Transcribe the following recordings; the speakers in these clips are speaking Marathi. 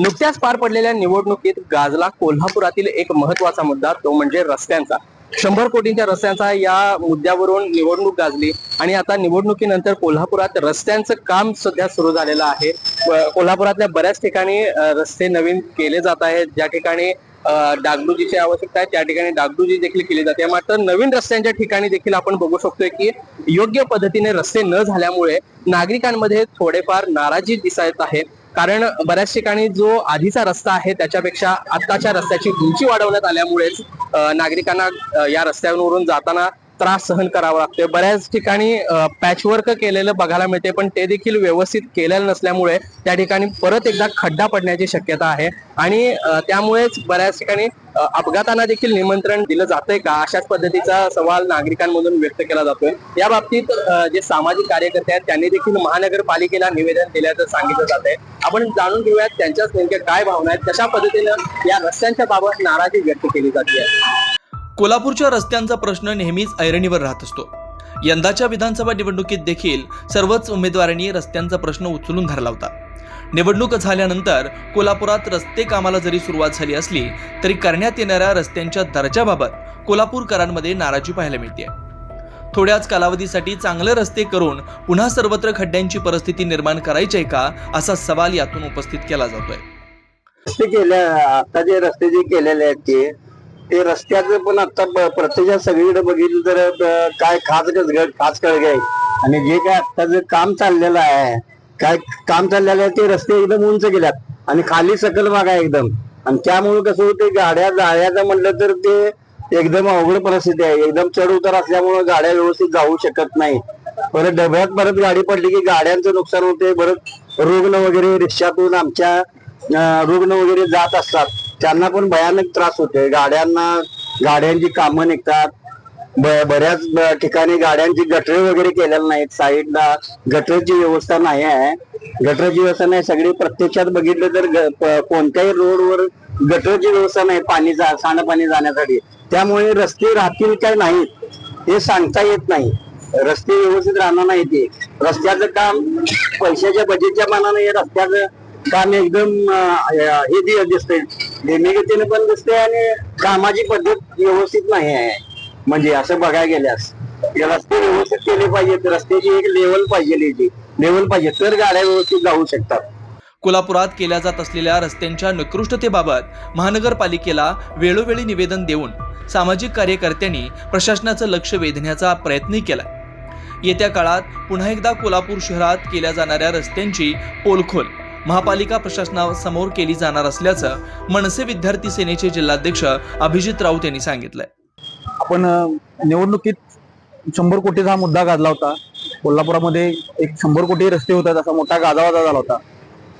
नुकत्याच पार पडलेल्या निवडणुकीत गाजला कोल्हापुरातील एक महत्त्वाचा मुद्दा तो म्हणजे रस्त्यांचा. शंभर कोटींच्या रस्त्यांचा या मुद्द्यावरून निवडणूक गाजली आणि आता निवडणुकीनंतर कोल्हापुरात रस्त्यांचं काम सध्या सुरू झालेलं आहे. व कोल्हापुरातल्या बऱ्याच ठिकाणी रस्ते नवीन केले जात आहेत. ज्या ठिकाणी डागडुजीची आवश्यकता आहे त्या ठिकाणी डागडुजी देखील केली जाते. मात्र नवीन रस्त्यांच्या ठिकाणी देखील आपण बघू शकतोय की योग्य पद्धतीने रस्ते न झाल्यामुळे नागरिकांमध्ये थोडेफार नाराजी दिसत आहे कारण बऱ्याच ठिकाणी जो आधीचा रस्ता आहे त्याच्यापेक्षा आत्ताच्या रस्त्याची उंची वाढवण्यात आल्यामुळेच नागरिकांना या रस्त्यांवरून जाताना त्रास सहन करावा लागतोय. बऱ्याच ठिकाणी पॅचवर्क केलेलं बघायला मिळते पण ते देखील व्यवस्थित केलेलं नसल्यामुळे त्या ठिकाणी परत एकदा खड्डा पडण्याची शक्यता आहे. आणि त्यामुळेच बऱ्याच ठिकाणी अपघातांना देखील निमंत्रण दिलं जातंय का? अशाच पद्धतीचा सवाल नागरिकांमधून व्यक्त केला जातोय. या बाबतीत जे सामाजिक कार्यकर्ते आहेत त्यांनी देखील महानगरपालिकेला निवेदन दिल्याचं सांगितलं जात आहे आपण जाणून घेऊयात त्यांच्याच नेमक्या काय भावना आहेत कशा पद्धतीनं या रस्त्यांच्या बाबत नाराजी व्यक्त केली जाते? कोल्हापूरच्या रस्त्यांचा प्रश्न नेहमीच ऐरणीवर राहत असतो. यंदाच्या विधानसभा निवडणुकीत देखील सर्वच उमेदवारांनी रस्त्यांचा प्रश्न उचलून धरला होता. निवडणूक झाल्यानंतर कोल्हापुरात रस्ते कामाला जरी सुरुवात झाली असली तरी करण्यात येणाऱ्या रस्त्यांच्या दर्जाबाबत कोल्हापूरकरांमध्ये नाराजी पाहायला मिळते थोड्याच कालावधीसाठी चांगले रस्ते करून पुन्हा सर्वत्र खड्ड्यांची परिस्थिती निर्माण करायची आहे का असा सवाल यातून उपस्थित केला जातोय. रस्ते आता जे रस्ते जे केलेले आहेत ते ते रस्त्याचं पण आता ब- प्रत्यक्षात सगळीकडे बघितलं तर काय खास गजगट खास कळगे आहे. आणि जे काय आता जे काम चाललेलं आहे काय काम चाललेलं आहे ते रस्ते एकदम उंच गेल्यात आणि खाली सकल भाग आहे एकदम. आणि त्यामुळे कसं होते गाड्या जाळ्याचं म्हटलं तर ते एकदम अवघड परिस्थिती आहे. एकदम चढ उतार असल्यामुळे गाड्या व्यवस्थित जाऊ शकत नाही. परत डब्यात परत गाडी पडली की गाड्यांचं नुकसान होते परत रुग्ण वगैरे रिक्षातून आमच्या रुग्ण वगैरे जात असतात. त्यांना पण भयानक त्रास होते गाड्यांना गाड्यांची कामं निघतात. ब- बऱ्याच ठिकाणी गाड्यांची गटरे वगैरे केलेले नाहीत. साईडला गटरची व्यवस्था नाही आहे. गटरची व्यवस्था नाही. सगळी प्रत्यक्षात बघितलं तर कोणत्याही रोडवर गटरची व्यवस्था नाही पाणी जा सांडपाणी जाण्यासाठी. त्यामुळे रस्ते राहतील काय नाहीत हे सांगता येत नाही. रस्ते व्यवस्थित राहणार नाही ते. रस्त्याचं काम पैशाच्या बजेटच्या मानाने हे रस्त्याचं काम एकदम हे दि- दिसतंय. धीमेगतीने पण दिसते आणि कामाची पद्धत व्यवस्थित नाही आहे. म्हणजे असं बघायला गेल्यास रस्ते व्यवस्थित केले पाहिजेत रस्त्याची एक लेवल पाहिजे लेवल पाहिजे तर गाड्या व्यवस्थित जाऊ शकतात. कोल्हापुरात केल्या जात असलेल्या रस्त्यांच्या निकृष्टतेबाबत महानगरपालिकेला वेळोवेळी निवेदन देऊन सामाजिक कार्यकर्त्यांनी प्रशासनाचं लक्ष वेधण्याचा प्रयत्नही केला. येत्या काळात पुन्हा एकदा कोल्हापूर शहरात केल्या जाणाऱ्या रस्त्यांची पोलखोल महापालिका प्रशासनासमोर केली जाणार असल्याचं मनसे विद्यार्थी सेनेचे जिल्हाध्यक्ष अभिजित राऊत यांनी सांगितलंय. आपण निवडणुकीत शंभर कोटीचा हा मुद्दा गाजला होता. कोल्हापुरामध्ये एक शंभर कोटी रस्ते होतात असा मोठा गाजावाजा झाला होता.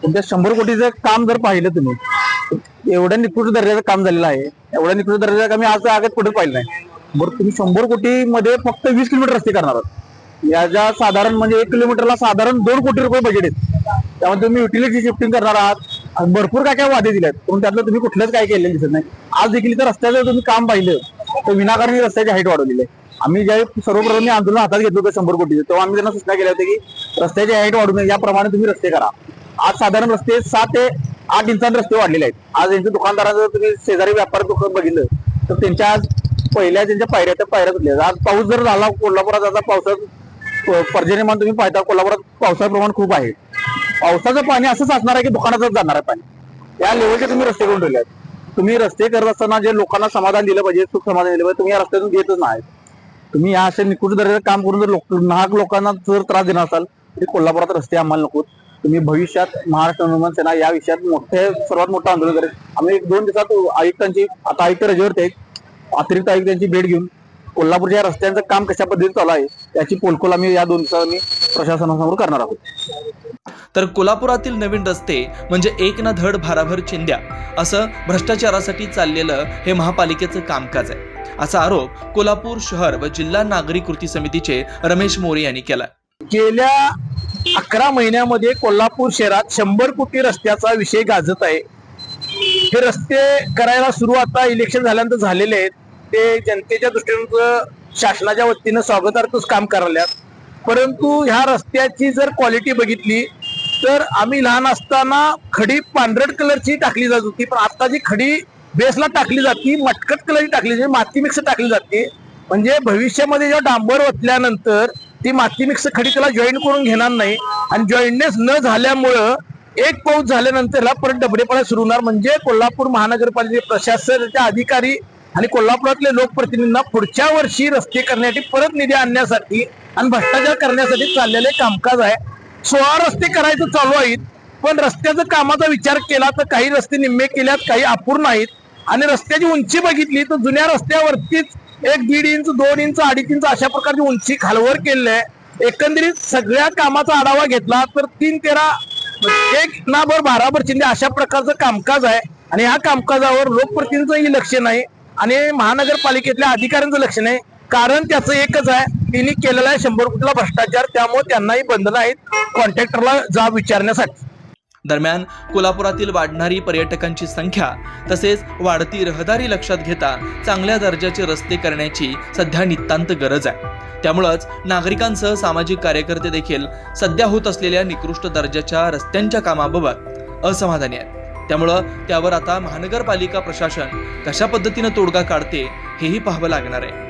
पण त्या शंभर कोटीचं काम जर पाहिलं तुम्ही एवढ्या निकृष्ट दर्जाचं काम झालेलं आहे. एवढ्या निकृष्ट दर्जाचं काम मी आज आगत कुठे पाहिलं नाही. बरं तुम्ही शंभर कोटी मध्ये फक्त वीस किलोमीटर रस्ते करणार आहात. याच्या साधारण म्हणजे एक किलोमीटरला साधारण दोन कोटी रुपये बजेट आहेत. त्यामध्ये तुम्ही युटिलिटी शिफ्टिंग करणार आहात. आणि भरपूर काय काय वादे दिले आहेत पण त्यातलं तुम्ही कुठलंच काय केलेलं दिसत नाही. आज देखील तर रस्त्याचं तुम्ही काम पाहिलं. तर विनाकारण रस्त्याची हाईट वाढवलेली आहे. आम्ही ज्यावेळी सर्वप्रथम आंदोलन हातात घेतलं होतं शंभर कोटीचं तेव्हा आम्ही त्यांना सूचना केल्या होत्या की रस्त्याची हाईट वाढू नये. याप्रमाणे तुम्ही रस्ते करा. आज साधारण रस्ते सात ते आठ इंचान रस्ते वाढलेले आहेत. आज यांच्या दुकानदारांचं जर तुम्ही शेजारी व्यापार दुकान बघितलं तर त्यांच्या आज पहिल्या त्यांच्या पायऱ्या त्या पायऱ्या तुटल्या आज पाऊस जर झाला कोल्हापुरात आता पावसात पर्जन्यमान तुम्ही पाहता कोल्हापुरात पावसाचं प्रमाण खूप आहे. पावसाचं पाणी असंच असणार आहे की दुकानातच जाणार आहे पाणी? या लेवलचे तुम्ही रस्ते करून ठेवले आहेत तुम्ही रस्ते करत असताना जे लोकांना समाधान दिलं पाहिजे सुख समाधान दिलं पाहिजे तुम्ही या रस्त्यातून देतच नाही तुम्ही या अशा निकृष्ट दर्जाचं काम करून जर लोक नाहक लोकांना जर त्रास देणार असाल तरी कोल्हापुरात रस्ते आम्हाला नकोत तुम्ही भविष्यात महाराष्ट्र निर्माण सेना या विषयात मोठे सर्वात मोठं आंदोलन करेल. आम्ही एक दोन दिवसात आयुक्तांची आता आयुक्त रजेवरती आहेत. अतिरिक्त आयुक्तांची भेट घेऊन कोल्हापूरच्या रस्त्यांचं काम कशा पद्धतीने चालू आहे याची पोलखोल आम्ही या दोन आम्ही प्रशासनासमोर करणार आहोत. तर कोल्हापुरातील नवीन रस्ते म्हणजे एक ना धड भाराभर चिंध्या असं भ्रष्टाचारासाठी चाललेलं हे महापालिकेचं कामकाज आहे. असा आरोप कोल्हापूर शहर व जिल्हा नागरिक कृती समितीचे रमेश मोरे यांनी केला गेल्या अकरा महिन्यामध्ये कोल्हापूर शहरात शंभर कोटी रस्त्याचा विषय गाजत आहे. हे रस्ते करायला सुरू आता इलेक्शन झाल्यानंतर झालेले आहेत. ते जनतेच्या दृष्टीनं शासनाच्या वतीनं स्वागतार्थच काम करायला परंतु ह्या रस्त्याची जर क्वालिटी बघितली तर आम्ही लहान असताना खडी पांढरट कलरची टाकली जात होती पण आता जी खडी बेसला टाकली जाते मटकट कलरची टाकली जाते माती मिक्स टाकली जाते. म्हणजे भविष्यामध्ये जेव्हा डांबर ओतल्यानंतर ती माती मिक्स खडी त्याला जॉईन करून घेणार नाही. आणि जॉईननेस न झाल्यामुळं एक पाऊस झाल्यानंतर ह्याला परत डबडेपणा सुरू होणार. म्हणजे कोल्हापूर महानगरपालिके प्रशासनाचे अधिकारी आणि कोल्हापुरातले लोकप्रतिनिधींना पुढच्या वर्षी रस्ते करण्यासाठी परत निधी आणण्यासाठी आणि भ्रष्टाचार करण्यासाठी चाललेले कामकाज आहे. सोळा रस्ते करायचं चालू आहेत पण रस्त्याचं कामाचा विचार केला तर काही रस्ते निम्मे केल्यात काही अपूर्ण आहेत. आणि रस्त्याची उंची बघितली तर जुन्या रस्त्यावरतीच एक दीड इंच दोन इंच अडीच इंच अशा प्रकारची उंची खालवर केलेली आहे. एकंदरीत सगळ्या कामाचा आढावा घेतला तर तीन तेरा एक ना बर बाराभर चिंदे अशा प्रकारचं कामकाज आहे. आणि ह्या कामकाजावर लोकप्रतिनिधीचंही लक्ष नाही आणि महानगरपालिकेतल्या अधिकाऱ्यांचं लक्ष नाही. कारण त्याचं एकच आहे तिने केलेला आहे शंभर कुठला भ्रष्टाचार त्यामुळे त्यांनाही बंधन आहेत कॉन्ट्रॅक्टरला जाब विचारण्यासाठी. दरम्यान कोल्हापुरातील वाढणारी पर्यटकांची संख्या तसेच वाढती रहदारी लक्षात घेता चांगल्या दर्जाचे रस्ते करण्याची सध्या नितांत गरज आहे. त्यामुळंच नागरिकांसह सामाजिक कार्यकर्ते देखील सध्या होत असलेल्या निकृष्ट दर्जाच्या रस्त्यांच्या कामाबाबत असमाधानी आहेत. त्यामुळं त्यावर आता महानगरपालिका प्रशासन कशा पद्धतीनं तोडगा काढते हेही पाहावं लागणार आहे.